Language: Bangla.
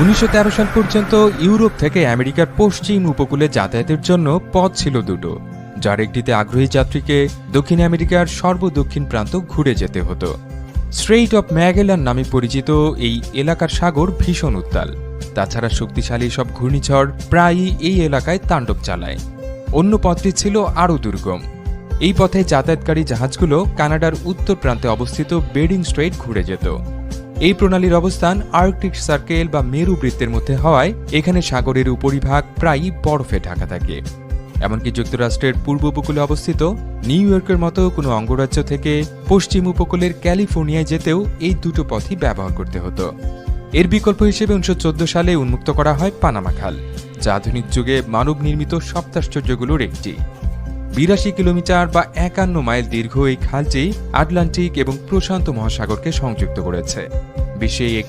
উনিশশো তেরো সাল পর্যন্ত ইউরোপ থেকে আমেরিকার পশ্চিম উপকূলে যাতায়াতের জন্য পথ ছিল দুটো, যার একটিতে আগ্রহী যাত্রীকে দক্ষিণ আমেরিকার সর্বদক্ষিণ প্রান্ত ঘুরে যেতে হতো। স্ট্রেইট অফ ম্যাগেলান নামে পরিচিত এই এলাকার সাগর ভীষণ উত্তাল। তাছাড়া শক্তিশালী সব ঘূর্ণিঝড় প্রায়ই এই এলাকায় তাণ্ডব চালায়। অন্য পথটি ছিল আরও দুর্গম। এই পথে যাতায়াতকারী জাহাজগুলো কানাডার উত্তর প্রান্তে অবস্থিত বেডিং স্ট্রেইট ঘুরে যেত। এই প্রণালীর অবস্থান আর্কটিক সার্কেল বা মেরু বৃত্তের মধ্যে হওয়ায় এখানে সাগরের উপরিভাগ প্রায়ই বরফে ঢাকা থাকে। এমনকি যুক্তরাষ্ট্রের পূর্ব উপকূলে অবস্থিত নিউ ইয়র্কের মতো কোনো অঙ্গরাজ্য থেকে পশ্চিম উপকূলের ক্যালিফোর্নিয়ায় যেতেও এই দুটো পথই ব্যবহার করতে হতো। এর বিকল্প হিসেবে উনিশশো চোদ্দ সালে উন্মুক্ত করা হয় পানামা খাল, যা আধুনিক যুগে মানব নির্মিত সপ্তাশ্চর্যগুলোর একটি। বিরাশি কিলোমিটার বা একান্ন মাইল দীর্ঘ এই খালটি আটলান্টিক এবং প্রশান্ত মহাসাগরকে সংযুক্ত করেছে। বিশ্বে